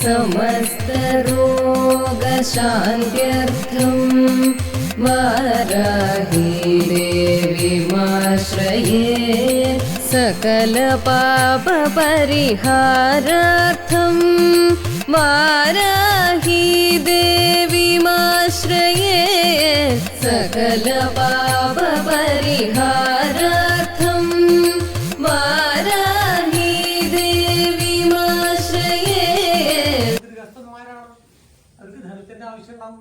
समस्तरोगशान्त्यर्थं वाराही देवीमाश्रये सकलपापपरिहारार्थं वाराही देवीमाश्रये सकलपापपरिहारार्थं ആവശ്യം ഉണ്ടാവും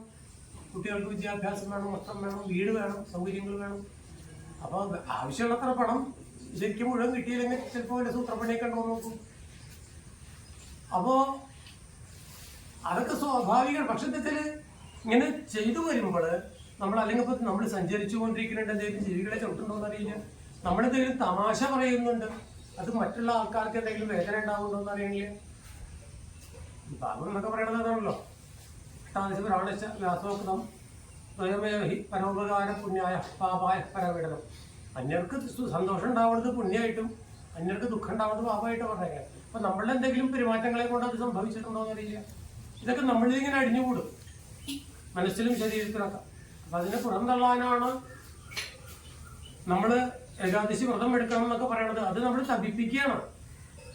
കുട്ടികൾക്ക് വിദ്യാഭ്യാസം വേണം വസ്ത്രം വേണം വീട് വേണം സൗകര്യങ്ങൾ വേണം. അപ്പൊ ആവശ്യമുള്ളത്ര പണം ശരിക്കും മുഴുവൻ കിട്ടിയില്ലെങ്കിൽ ചിലപ്പോൾ വലിയ സൂത്രപ്പണിയൊക്കെ ഉണ്ടോ നോക്കും. അപ്പോൾ അതൊക്കെ സ്വാഭാവികമാണ്. പക്ഷെ ഇങ്ങനെ ചെയ്തു വരുമ്പോൾ നമ്മൾ അല്ലെങ്കിൽ ഇപ്പൊ നമ്മൾ സഞ്ചരിച്ചു കൊണ്ടിരിക്കുന്നുണ്ട് എന്തെങ്കിലും ജീവികളെ ചവിട്ടുണ്ടോ എന്നറിയില്ല നമ്മളെന്തെങ്കിലും തമാശ പറയുന്നുണ്ട്. അത് മറ്റുള്ള ആൾക്കാർക്ക് എന്തെങ്കിലും വേദന ഉണ്ടാവുന്നുണ്ടോ എന്ന് ഭാഗം എന്നൊക്കെ പറയണത് അതാണല്ലോ താമസ പ്രാണശ വ്യാസോക്തം സ്വയമേവഹി പരോപകാര പുണ്യായ പാപായ പരവിടണം അന്യർക്ക് സന്തോഷം ഉണ്ടാവുന്നത് പുണ്യമായിട്ടും അന്യർക്ക് ദുഃഖം ഉണ്ടാവുന്നത് പാപമായിട്ടും പറഞ്ഞേക്കാം. അപ്പൊ നമ്മളുടെ എന്തെങ്കിലും പെരുമാറ്റങ്ങളെ കൊണ്ട് അത് സംഭവിച്ചിട്ടുണ്ടോ എന്നറിയില്ല. ഇതൊക്കെ നമ്മളിൽ ഇങ്ങനെ അടിഞ്ഞുകൂടും. മനസ്സിലും ശരീരത്തിലൊക്കെ. അപ്പൊ അതിനെ പുറന്തള്ളാനാണ് നമ്മൾ ഏകാദശി വ്രതം എടുക്കണം എന്നൊക്കെ പറയണത്. അത് നമ്മൾ തപിപ്പിക്കുകയാണ്.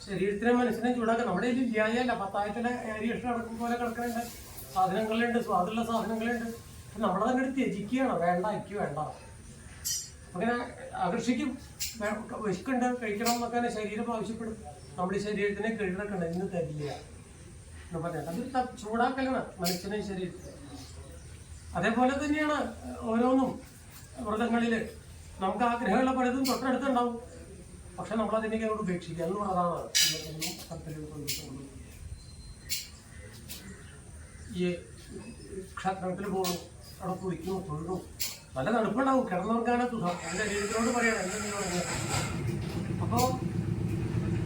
ശരീരത്തിനെ മനസ്സിനെ ചൂടാക്കുക. നമ്മുടെ ഇതിൽ വ്യായല്ല പത്തായത്തിലെ ഏരിയ ഇഷ്ടം കിടക്കും പോലെ കിടക്കുന്നുണ്ട് സാധനങ്ങളുണ്ട് സ്വാദുള്ള സാധനങ്ങളുണ്ട്. നമ്മളെ തന്നെ ത്യജിക്കുകയാണ്. വേണ്ട എനിക്ക് വേണ്ട. അങ്ങനെ ആകർഷിക്കും വിശക്കുണ്ട് കഴിക്കണം എന്നൊക്കെ തന്നെ ശരീരം ആവശ്യപ്പെടും. നമ്മുടെ ശരീരത്തിനെ കീഴടക്കണം ഇന്ന് തരില്ല എന്ന് പറഞ്ഞാൽ അതൊരു ചൂടാക്കലാണ് മനുഷ്യനെ ശരീരത്തിൽ. അതേപോലെ തന്നെയാണ് ഓരോന്നും വ്രതങ്ങളിൽ. നമുക്ക് ആഗ്രഹമുള്ള പലതും തൊട്ടടുത്തുണ്ടാവും. പക്ഷെ നമ്മൾ അതിനേക്ക് അങ്ങോട്ട് ഉപേക്ഷിക്കുക എന്നുള്ളതാണ് ഇന്നത്തെ ഈ ക്ഷേത്രത്തിൽ പോകണം അവിടെ കുളിക്കുന്നു തൊഴുന്നു നല്ല തണുപ്പുണ്ടാവും. കിടന്നവർക്കാണ് സുഖം. എന്റെ ശരീരത്തിനോട് പറയണം. എന്റെ പറഞ്ഞാൽ അപ്പോ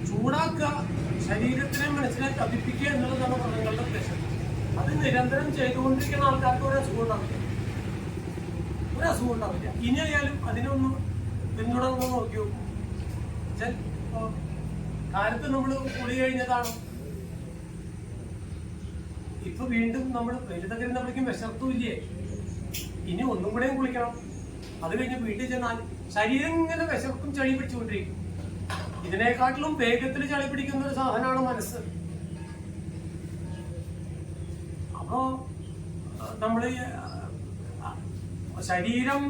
ചൂടാക്കുക ശരീരത്തിനെ മനസ്സിനെ തപിപ്പിക്കുക എന്നുള്ളതാണ് വ്രതങ്ങളുടെ ഉദ്ദേശം. അത് നിരന്തരം ചെയ്തുകൊണ്ടിരിക്കുന്ന ആൾക്കാർക്ക് ഒരു അസുഖം ഉണ്ടാവില്ല. ഒരു അസുഖം ഉണ്ടാവില്ല. ഇനി ആയാലും അതിനൊന്നും പിന്തുടർന്ന് നോക്കിയോ? കാലത്ത് നമ്മൾ കുളി കഴിഞ്ഞതാണ്. ഇപ്പൊ വീണ്ടും നമ്മൾ വെയിലത്തൊക്കെ ഇരുന്നപ്പോഴേക്കും വിശർത്തുമില്ലേ ഇനി ഒന്നും കൂടെയും കുളിക്കണം. അത് കഴിഞ്ഞ് വീട്ടിൽ ചെന്നാൽ ശരീരം ഇങ്ങനെ വിശർത്തും ചളി പിടിച്ചുകൊണ്ടിരിക്കും. ഇതിനെക്കാട്ടിലും വേഗത്തിൽ ചളി പിടിക്കുന്ന ഒരു സാധനമാണ് മനസ്സ്. അപ്പോ നമ്മൾ ശരീരം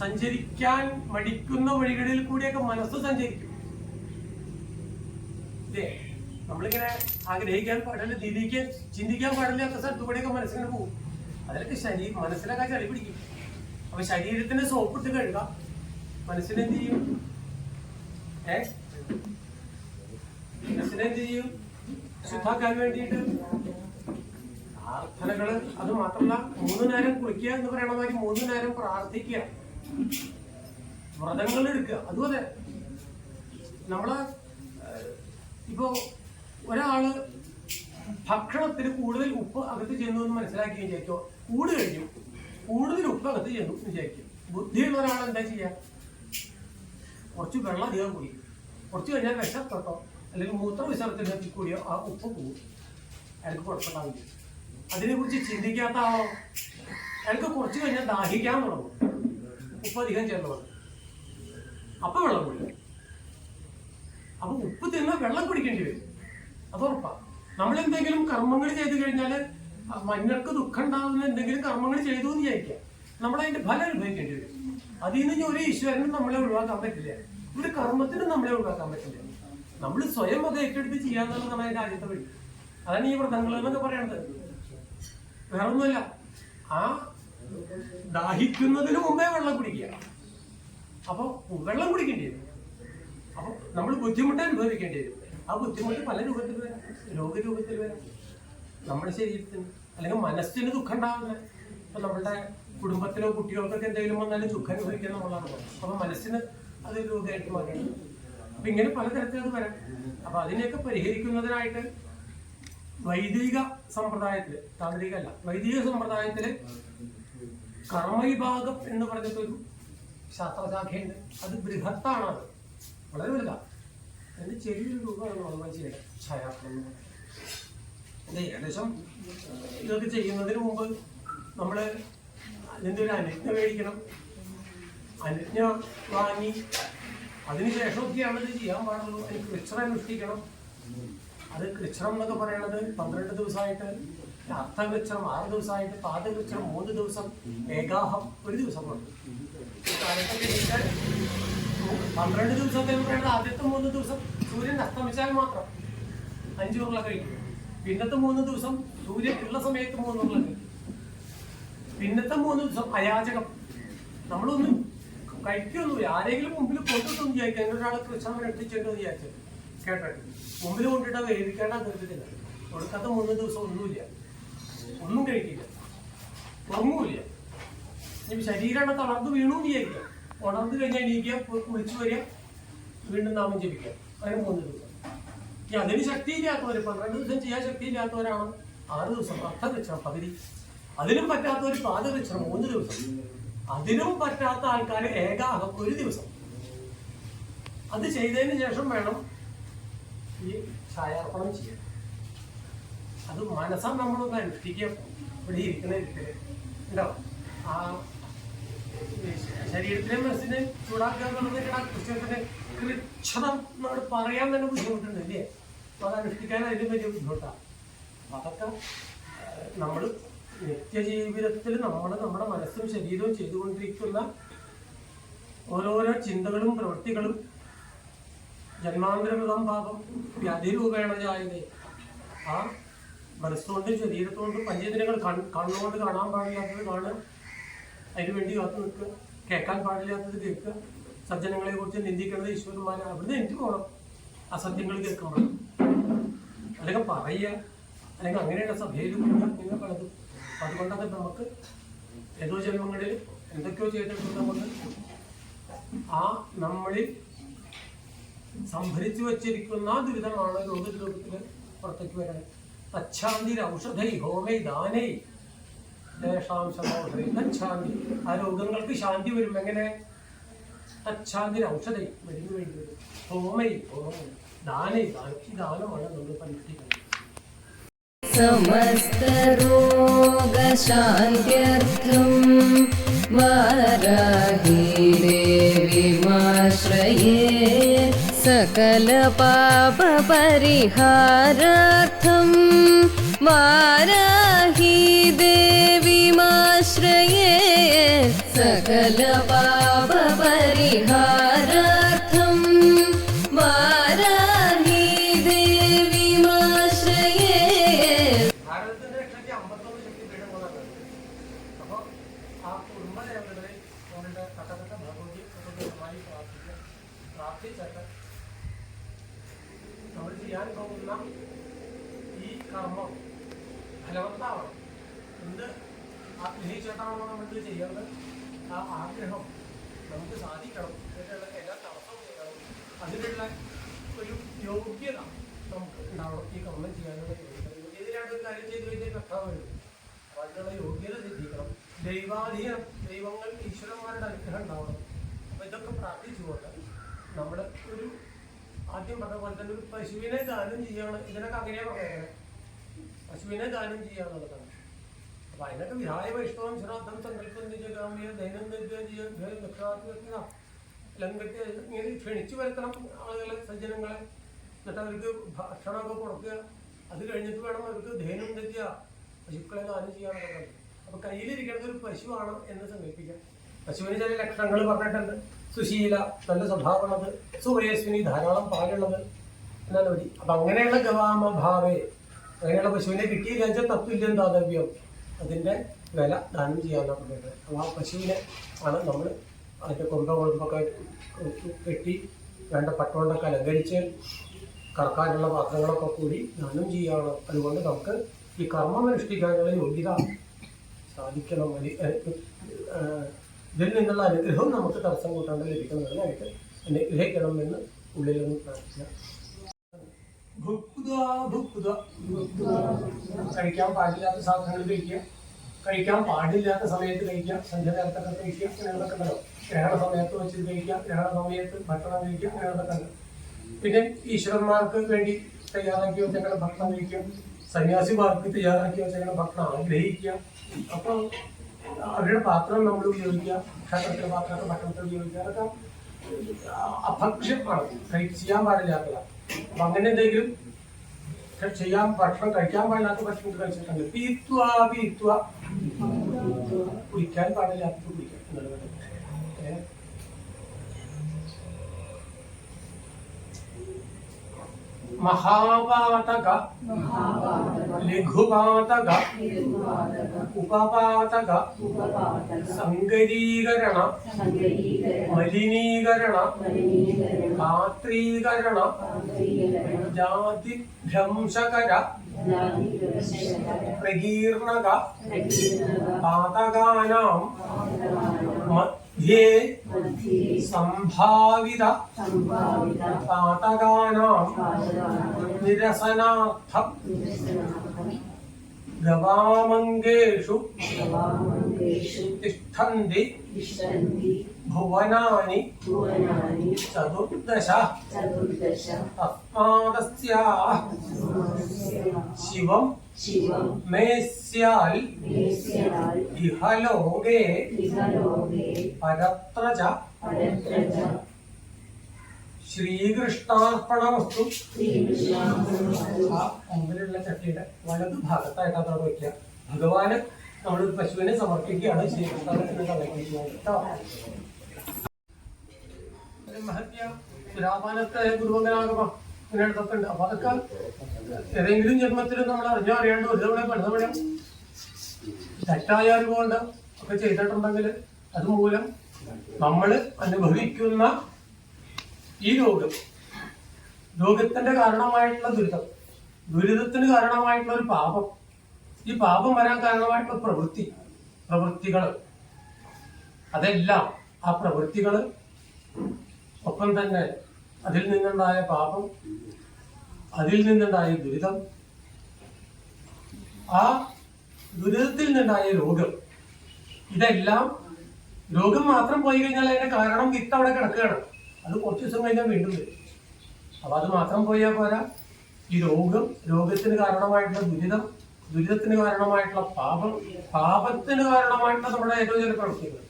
സഞ്ചരിക്കാൻ മടിക്കുന്ന വഴികളിൽ കൂടിയൊക്കെ മനസ്സ് സഞ്ചരിക്കും. ഇല്ലേ? നമ്മളിങ്ങനെ ആഗ്രഹിക്കാൻ പാടില്ല ചിന്തിക്കാൻ ചിന്തിക്കാൻ പാടില്ലാത്ത സ്ഥലത്ത് കൂടെയൊക്കെ മനസ്സിങ്ങനെ പോകും. അതിലൊക്കെ ശരീരം മനസ്സിലൊക്കെ ചളി പിടിക്കും. അപ്പൊ ശരീരത്തിന് സോപ്പിട്ട് കഴുകാം. മനസ്സിനെന്ത് ചെയ്യും? ഏ? മനസ്സിനെന്ത് ചെയ്യും? ശുദ്ധാക്കാൻ വേണ്ടിയിട്ട് പ്രാർത്ഥനകൾ അത് മാത്രമല്ല മൂന്ന് നേരം കുളിക്കുക എന്ന് പറയണ മാതിരി മൂന്ന് നേരം പ്രാർത്ഥിക്കുക. വ്രതങ്ങൾ എടുക്കുക അതുപോലെ നമ്മൾ ഇപ്പോ ഒരാൾ ഭക്ഷണത്തിന് കൂടുതൽ ഉപ്പ് അകത്ത് ചെന്നു എന്ന് മനസ്സിലാക്കുകയും വിചാരിക്കോ? കൂട് കഴിഞ്ഞു. കൂടുതൽ ഉപ്പ് അകത്ത് ചെന്നു വിചാരിക്കും. ബുദ്ധിയുള്ള ഒരാൾ എന്താ ചെയ്യുക കുറച്ച് വെള്ളം അധികം കുടി. കുറച്ച് കഴിഞ്ഞാൽ വിഷപ്പെട്ടോ അല്ലെങ്കിൽ മൂത്ര വിസർജനത്തിൽ കൂടിയോ ആ ഉപ്പ് പോകും അയാൾക്ക് കുഴപ്പമുണ്ടാവില്ല. അതിനെക്കുറിച്ച് ചിന്തിക്കാത്ത ആളോ? അയാൾക്ക് കുറച്ച് കഴിഞ്ഞാൽ ദാഹിക്കാൻ തുടങ്ങും. ഉപ്പ് അധികം ചേർന്ന് അപ്പൊ വെള്ളം കുടിക്കും. അപ്പൊ ഉപ്പ് തിന്നാൽ വെള്ളം കുടിക്കേണ്ടി വരും. അത് ഉറപ്പാ. നമ്മൾ എന്തെങ്കിലും കർമ്മങ്ങൾ ചെയ്തു കഴിഞ്ഞാൽ മഞ്ഞൾക്ക് ദുഃഖം ഉണ്ടാകുന്ന എന്തെങ്കിലും കർമ്മങ്ങൾ ചെയ്തു എന്ന് വിചാരിക്കാം നമ്മൾ അതിന്റെ ഫലം അനുഭവിക്കേണ്ടി വരും. അതിൽ നിന്ന് ഒരു ഈശ്വരനും നമ്മളെ ഒഴിവാക്കാൻ പറ്റില്ല. ഒരു കർമ്മത്തിനും നമ്മളെ ഒഴിവാക്കാൻ പറ്റില്ല. നമ്മൾ സ്വയം അത് ഏറ്റെടുത്ത് ചെയ്യാന്നുള്ളതാണ് അതിന്റെ ആദ്യത്തെ വഴി. അതാണ് ഈ വ്രതങ്ങൾ എന്നൊക്കെ പറയണത്. വേറൊന്നുമല്ല. ആ ദാഹിക്കുന്നതിന് മുമ്പേ വെള്ളം കുടിക്കുക. അപ്പൊ വെള്ളം കുടിക്കേണ്ടി വരും. അപ്പൊ നമ്മൾ ബുദ്ധിമുട്ട് അനുഭവിക്കേണ്ടി വരും. ആ ബുദ്ധിമുട്ട് പല രൂപത്തിൽ വരാം. രോഗരൂപത്തിൽ വരാം. നമ്മുടെ ശരീരത്തിന് അല്ലെങ്കിൽ മനസ്സിന് ദുഃഖം ഉണ്ടാവുന്ന ഇപ്പൊ നമ്മുടെ കുടുംബത്തിലോ കുട്ടികൾക്കൊക്കെ എന്തെങ്കിലും വന്നാലും ദുഃഖം അനുഭവിക്കാൻ നമ്മളാണ് അപ്പൊ മനസ്സിന് അത് രോഗമായിട്ട് മാറിയാണ് അപ്പൊ ഇങ്ങനെ പലതരത്തിലത് വരാം. അപ്പൊ അതിനെയൊക്കെ പരിഹരിക്കുന്നതിനായിട്ട് വൈദിക സമ്പ്രദായത്തിൽ താന്ത്രിക അല്ല വൈദിക സമ്പ്രദായത്തിൽ കർമ്മവിഭാഗം എന്ന് പറഞ്ഞിട്ടൊരു ശാസ്ത്രശാഖയുണ്ട്. അത് ബൃഹത്താണ് അത് വളരെ വലുതാണ് അതിന്റെ ചെറിയൊരു രൂപമാണ് ഇതൊക്കെ ചെയ്യുന്നതിന് മുമ്പ് നമ്മൾ അതിന്റെ ഒരു അനുജ്ഞ മേടിക്കണം. അനുജ്ഞ വാങ്ങി അതിനുശേഷമൊക്കെയാണ് ഇത് ചെയ്യാൻ പാടുള്ളൂ. അതിന് കൃച്ഛ്രം അനുഷ്ഠിക്കണം. അത് കൃച്ഛ്രം എന്നൊക്കെ പറയണത് പന്ത്രണ്ട് ദിവസമായിട്ട് അർത്ഥകൃച്ഛ്രം ആറ് ദിവസമായിട്ട് പാദകൃച്ഛ്രം മൂന്ന് ദിവസം ഏകാഹം ഒരു ദിവസം കൊണ്ട്. ഈ കാലത്തൊക്കെ പന്ത്രണ്ട് ദിവസം എന്ന് ആദ്യത്തെ മൂന്ന് ദിവസം സൂര്യൻ അസ്തമിച്ചാൽ മാത്രം അഞ്ചു ഉരുള കഴിക്കും. പിന്നത്തെ മൂന്ന് ദിവസം സൂര്യൻ ഉള്ള സമയത്ത് മൂന്ന് ഉരുള കഴിക്കും. പിന്നത്തെ മൂന്ന് ദിവസം അയാചകം. നമ്മളൊന്നും കഴിക്കൊന്നുമില്ല. ആരെങ്കിലും മുമ്പിൽ കൊണ്ടിട്ടൊന്നും ചോദിക്കാം അങ്ങനെ ഒരാൾ കൃഷ്ണൻ എത്തിച്ചിട്ടുണ്ടെന്ന് വിചാരിച്ചു. കേട്ടിട്ട് മുമ്പിൽ കൊണ്ടിട്ട് വേദിക്കേണ്ട തീർത്തിട്ടില്ല. കൊടുക്കാത്ത മൂന്ന് ദിവസം ഒന്നുമില്ല. ഒന്നും കഴിക്കില്ല. ഉറങ്ങൂല്ല. ഇനി ശരീരമാണ് തളർന്ന് വീണു വിചാരിക്കാം. ഉണർന്നു കഴിഞ്ഞാൽ എണീക്കുക കുളിച്ചു വരിക വീണ്ടും നാമം ജപിക്കുക. അങ്ങനെ മൂന്ന് ദിവസം. ഇനി അതിന് ശക്തിയില്ലാത്തവർ പന്ത്രണ്ട് ദിവസം ചെയ്യാൻ ശക്തിയില്ലാത്തവരാണ്. ആറ് ദിവസം അർദ്ധവൃക്ഷണം പകുതി. അതിനും പറ്റാത്തവർ പാദവൃക്ഷണം മൂന്ന് ദിവസം. അതിനും പറ്റാത്ത ആൾക്കാർ ഏകാഹം ഒരു ദിവസം. അത് ചെയ്തതിന് ശേഷം വേണം ഈ ഛായാർപ്പണം ചെയ്യാൻ. അത് മനസ്സാ നമ്മളൊന്ന് അനുഷ്ഠിക്കുക. ഇവിടെ ഇരിക്കുന്ന ഇരിക്കൽ ഉണ്ടാവും ആ ശരീരത്തിലെ മനസ്സിനെ ചൂടാക്കുക എന്നുള്ളത് ക്രിസ്ത്യത്തിന് കൃച്ഛതം എന്നോട് പറയാൻ തന്നെ ബുദ്ധിമുട്ടുണ്ട് അല്ലേ? അപ്പൊ അത് അനുഷ്ഠിക്കാൻ അതിന് വലിയ ബുദ്ധിമുട്ടാണ് അതൊക്കെ നമ്മൾ നിത്യജീവിതത്തിൽ നമ്മൾ നമ്മുടെ മനസ്സും ശരീരവും ചെയ്തുകൊണ്ടിരിക്കുന്ന ഓരോരോ ചിന്തകളും പ്രവൃത്തികളും ജന്മാന്തരമൃതം പാപം വ്യാധിരൂപേണ ജായതേ ആ മനസ്സുകൊണ്ടും ശരീരത്തുകൊണ്ടും പഞ്ചേന്ദ്രിയങ്ങൾ കൺ കണ്ണുകൊണ്ട് കാണാൻ പാടില്ലാത്തത് അതിനു വേണ്ടി കാത്തു നിൽക്കുക. കേൾക്കാൻ പാടില്ലാത്തത് കേൾക്കുക. സജ്ജനങ്ങളെ കുറിച്ച് നിന്ദിക്കുന്നത് ഈശ്വരന്മാരെ. അവിടുന്ന് എനിക്ക് പോകണം അസത്യങ്ങൾ കേൾക്കുമ്പോൾ അല്ലെങ്കിൽ പറയുക. അല്ലെങ്കിൽ അങ്ങനെയുള്ള സഭയിലും ഇങ്ങനെ പലതും. അതുകൊണ്ടൊക്കെ നമുക്ക് ഏതോ ജന്മങ്ങളിൽ എന്തൊക്കെയോ ചെയ്തിട്ടുണ്ട് നമുക്ക്. ആ നമ്മളിൽ സംഭരിച്ചു വച്ചിരിക്കുന്ന ദുരിതമാണ് രോഗത്തിൽ പുറത്തേക്ക് വരാൻ. അച്ഛാന്തിരൗഷധൈ ഹോമൈ ദാനൈ. ദേശാം സമോഷധൈ തച്ഛാന്തി ആ രോഗങ്ങൾക്ക് ശാന്തി വരും എങ്ങനെ തച്ഛാന്തി ഔഷധൈ മരുന്ന് വേണ്ടി വരും ഹോമൈ ഹോമം ദാനൈ ദാനം ഈ ദാനമാണ് നമ്മൾ പരിഷ്ഠിക്കുന്നത് समस्तरोगशान्त्यर्थं वाराही देवीमाश्रये सकलपापपरिहारार्थं വാരാഹി ദേവിമാശ്രയേ സകല പാപ പരിഹാരാർത്ഥം. വാരാഹി ദേവിമാശ്രയേ പ്രാർത്ഥിച്ചിട്ട് നമ്മൾ ചെയ്യാൻ പോകുന്ന ഈ കർമ്മം ഫലവത്താവണം. എന്ത്? ആഗ്രഹിച്ചിട്ടാണോ നമ്മൾ ചെയ്യേണ്ടത്? ആ ആഗ്രഹം നമുക്ക് സാധിക്കണം. അതിനുള്ള എല്ലാ തടസ്സവും ചെയ്യണം. അതിനുള്ള ഒരു യോഗ്യത നമുക്ക് ഉണ്ടാവണം. ഈ കർമ്മം ചെയ്യാനുള്ള യോഗ്യത. ഇതിനായിട്ട് ഒരു കാര്യം ചെയ്ത് കഴിഞ്ഞാൽ കർത്താവ് വരും. അപ്പൊ അതിനുള്ള യോഗ്യത സിദ്ധിക്കണം. ദൈവാധീനം ദൈവങ്ങൾ ഈശ്വരന്മാരുടെ അനുഗ്രഹം ഉണ്ടാവണം. അപ്പൊ ഇതൊക്കെ പ്രാർത്ഥിച്ചുകൊണ്ട് നമ്മൾ ഒരു ആദ്യം പറഞ്ഞ പോലെ തന്നെ ഒരു പശുവിനെ ദാനം ചെയ്യണം. ഇതിനൊക്കെ അങ്ങനെയാണ് പശുവിനെ ദാനം ചെയ്യുക എന്നുള്ളതാണ്. അപ്പൊ അതിനൊക്കെ വിഹായ വൈഷ്ണവം ശ്രാദ്ധം സങ്കല്പം നിജഗാമ്യ ദൈനംദിന ലങ്കട്ടി ഇങ്ങനെ ക്ഷണിച്ചു വരുത്തണം ആളുകളെ സജ്ജനങ്ങളെ. എന്നിട്ട് അവർക്ക് ഭക്ഷണമൊക്കെ കൊടുക്കുക. അത് കഴിഞ്ഞിട്ട് വേണം അവർക്ക് ധൈനം തെറ്റുക പശുക്കളെ ദാനം ചെയ്യാൻ പറഞ്ഞു. അപ്പൊ കയ്യിലിരിക്കുന്നത് ഒരു പശുവാണ് എന്ന് സങ്കല്പിക്കാം. പശുവിന് ചില ലക്ഷണങ്ങൾ പറഞ്ഞിട്ടുണ്ട്. സുശീല നല്ല സ്വഭാവമുള്ളത് സുവയസ്വിനി ധാരാളം പാലുള്ളത് എന്നാലും വരി അപ്പൊ അങ്ങനെയുള്ള ഗവാമ ഭാവേ അങ്ങനെയുള്ള പശുവിനെ കിട്ടിയില്ല വെച്ചാൽ തപ്പില്ല താതവ്യം അതിന്റെ വില ദാനം ചെയ്യാമെന്നാണ് പറയുന്നത് അപ്പോൾ ആ പശുവിനെ ആണ് നമ്മൾ അതിന്റെ കൊമ്പ കൊഴുമ്പൊക്കെ കെട്ടി വേണ്ട പട്ടുകൊണ്ടൊക്കെ അലങ്കരിച്ച് കറക്കാനുള്ള പാത്രങ്ങളൊക്കെ കൂടി ദാനം ചെയ്യുകയാണ് അതുകൊണ്ട് നമുക്ക് ഈ കർമ്മം അനുഷ്ഠിക്കാനുള്ള യോഗ്യത സാധിക്കണം. ഇതിൽ നിന്നുള്ള അനുഗ്രഹവും നമുക്ക് തടസ്സം കൂട്ടാണ്ട് ലഭിക്കുന്നതിനായിട്ട് അനുഗ്രഹിക്കണം എന്ന് ഉള്ളിലൊന്ന് ഭുക്ത. കഴിക്കാൻ പാടില്ലാത്ത സാധനങ്ങൾ കഴിക്കുക കഴിക്കാൻ പാടില്ലാത്ത സമയത്ത് കഴിക്കുക സന്ധ്യ നേരത്തൊക്കെ കഴിക്കുക അങ്ങനെയുള്ളതൊക്കെ ഉണ്ടല്ലോ ഗ്രഹണ സമയത്ത് വെച്ചിട്ട് കഴിക്കുക ഗ്രഹണ സമയത്ത് ഭക്ഷണം കഴിക്കുക അങ്ങനെയുള്ളതൊക്കെ ഉണ്ട് പിന്നെ ഈശ്വരന്മാർക്ക് വേണ്ടി തയ്യാറാക്കി വെച്ചങ്ങനെ ഭക്ഷണം കഴിക്കുക സന്യാസിമാർക്ക് തയ്യാറാക്കി വെച്ചേക്കുന്ന ഭക്ഷണം ആഗ്രഹിക്കുക അപ്പോൾ അവരുടെ പാത്രം നമ്മൾ ഉപയോഗിക്കുക ക്ഷേത്രത്തിലെ പാത്രമൊക്കെ ഭക്ഷണത്തിൽ ഉപയോഗിക്കുക അതൊക്കെ അഭക്ഷ്യമാണ് ചെയ്യാൻ പാടില്ലാത്തതാണ് അപ്പം അങ്ങനെ എന്തെങ്കിലും ചെയ്യാൻ ഭക്ഷണം കഴിക്കാൻ പാടില്ലാത്ത ഭക്ഷണം കഴിച്ചിട്ടുണ്ട് പീത്വ പീത്വ കുടിക്കാൻ പാടില്ലാത്തത് കുടിക്കാം. എന്നുള്ളത് ഏ? മഹാപാതക ലഘുപാതക ഉപപാതക സങ്കരീകരണ മലിനീകരണ പാത്രീകരണ ജാതിഭ്രംശകര പ്രകീർണക പാതകാനാം ये संभावित पातकानां गवामङ्गेषु तिष्ठन्ति भुवनानि चतुर्दश तस्मादस्याः शिवम् मे स्याल् इहलोके परत्र च ഇഹലോകേ വസ്തു ആ മുമ്പിലുള്ള ചട്ടിയുടെ വലത് ഭാഗത്തായിട്ട് അതോടെ വെക്കുക ഭഗവാന് നമ്മൾ പശുവിനെ സമർപ്പിക്കുകയാണ് ശ്രീകൃഷ്ണത്തെ സമർപ്പിക്കുന്നത് ഇങ്ങനെ ഇങ്ങനെയൊക്കെ അപ്പൊ അതൊക്കെ ഏതെങ്കിലും ജന്മത്തിൽ നമ്മൾ അറിഞ്ഞോ അറിയാണ്ട് ഒരു തവണ പലതവണ തെറ്റായ അനുഭവം ഒക്കെ ചെയ്തിട്ടുണ്ടെങ്കിൽ അതുമൂലം നമ്മൾ അനുഭവിക്കുന്ന ഈ രോഗം രോഗത്തിന്റെ കാരണമായിട്ടുള്ള ദുരിതം ദുരിതത്തിന് കാരണമായിട്ടുള്ള ഒരു പാപം ഈ പാപം വരാൻ കാരണമായിട്ടുള്ള പ്രവൃത്തി പ്രവൃത്തികൾ. അതെല്ലാം ആ പ്രവൃത്തികൾ ഒപ്പം തന്നെ അതിൽ നിന്നുണ്ടായ പാപം അതിൽ നിന്നുണ്ടായ ദുരിതം ആ ദുരിതത്തിൽ നിന്നുണ്ടായ രോഗം ഇതെല്ലാം രോഗം മാത്രം പോയി കഴിഞ്ഞാൽ അതിന്റെ കാരണം വിത്ത് അവിടെ കിടക്കുകയാണ്. അത് കുറച്ച് ദിവസം കഴിഞ്ഞാൽ വീണ്ടും വരും. അപ്പൊ അത് മാത്രം പോയാൽ പോരാ. ഈ രോഗം രോഗത്തിന് കാരണമായിട്ടുള്ള ദുരിതം ദുരിതത്തിന് കാരണമായിട്ടുള്ള പാപം പാപത്തിന് കാരണമായിട്ടുള്ള നമ്മുടെ ഏറ്റവും ചില പ്രവൃത്തികൾ.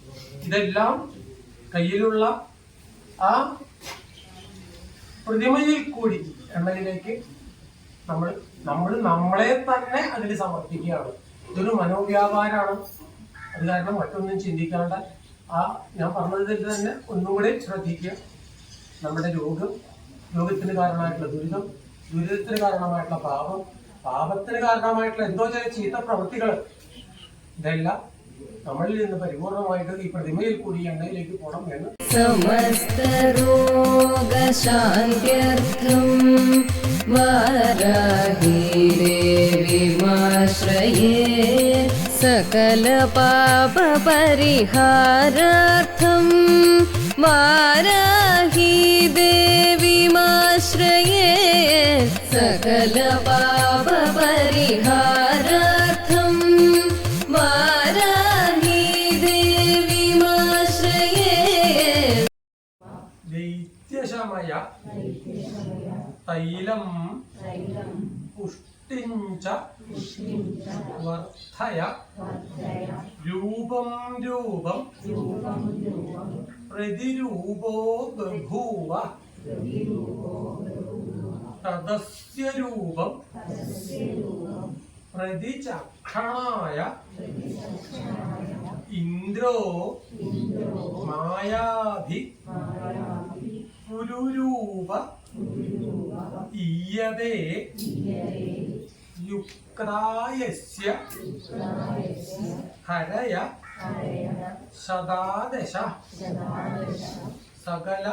ഇതെല്ലാം കയ്യിലുള്ള ആ പ്രതിമയിൽ കൂടി എണ്ണയിലേക്ക് നമ്മൾ നമ്മൾ നമ്മളെ തന്നെ അതിൽ സമർപ്പിക്കുകയാണ്. ഇതൊരു മനോവ്യാപാരമാണ് അത് കാരണം മറ്റൊന്നും ചിന്തിക്കാണ്ട് ആ ഞാൻ പറഞ്ഞതിൽ തന്നെ ഒന്നുകൂടി ശ്രദ്ധിക്കുക. നമ്മുടെ രോഗം രോഗത്തിന് കാരണമായിട്ടുള്ള ദുരിതം ദുരിതത്തിന് കാരണമായിട്ടുള്ള പാപം പാപത്തിന് കാരണമായിട്ടുള്ള എന്തോ ചില ചീത്ത പ്രവൃത്തികൾ ഇതെല്ലാം നമ്മളിൽ നിന്ന് പരിപൂർണമായിട്ട് ഈ പ്രതിമയിൽ കൂടി എണ്ണയിലേക്ക് പോകണം എന്ന്. സമസ്ത സകല പാപ പരിഹാരാർത്ഥം വാരാഹി ദേവിമാശ്രയേ സകല പാപപരിഹാരാർത്ഥം. വാരാഹി ദേവിമാശ്രയേ ദൈത്യശമയ. തൈലം പുഷ്ടിഞ്ച വർദ്ധയ. പ്രതിരൂപോ ബഭൂവ തദസ്യ രൂപം പ്രതിചക്ഷണായ ഇന്ദ്രോ മായാഭി പുരുരൂപ ഈയതേ യുക്തായസ്യ ഹരയ സദാദശ. സകല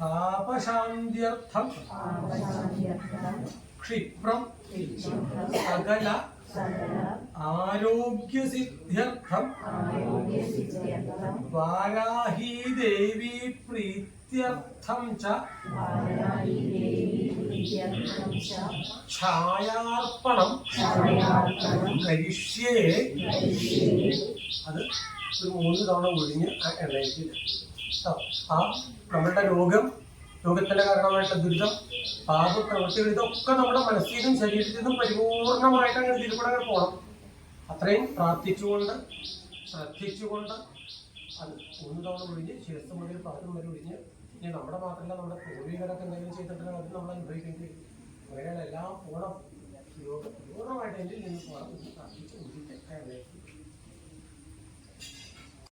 പാപശാന്ത്യർത്ഥം. ക്ഷിപ്രം. സകല ആരോഗ്യസിദ്ധ്യർത്ഥം. വാരാഹി ദേവി പ്രീത്യർത്ഥം ച. ഛായാർപ്പണം. അത് ഒരു മൂന്ന് തവണ ഒഴിഞ്ഞ് ആ എണ്ണയ്ക്ക് ആ നമ്മളുടെ രോഗം രോഗത്തിന്റെ കാരണമായിട്ട് ദുരിതം പാപ പ്രവൃത്തികൾ ഇതൊക്കെ നമ്മുടെ മനസ്സിലും നിന്നും പരിപൂർണമായിട്ട് അങ്ങനെ ഇതിൽ പോകണം അത്രയും പ്രാർത്ഥിച്ചുകൊണ്ട് ശ്രദ്ധിച്ചുകൊണ്ട് അത് മൂന്ന് തവണ ഒഴിഞ്ഞ് ശിരസ് മുതൽ പാദം വരെ ഒഴിഞ്ഞ് ഇനി നമ്മുടെ മാത്രമല്ല നമ്മുടെ പൂർവികരൊക്കെ എന്തെങ്കിലും ചെയ്തിട്ടുണ്ടെങ്കിൽ അത് നമ്മൾ അനുഭവിക്കേണ്ടി അങ്ങനെയാണ് എല്ലാം പൂർണം പൂർണമായിട്ട് എന്നിൽ നിന്ന് പോകണം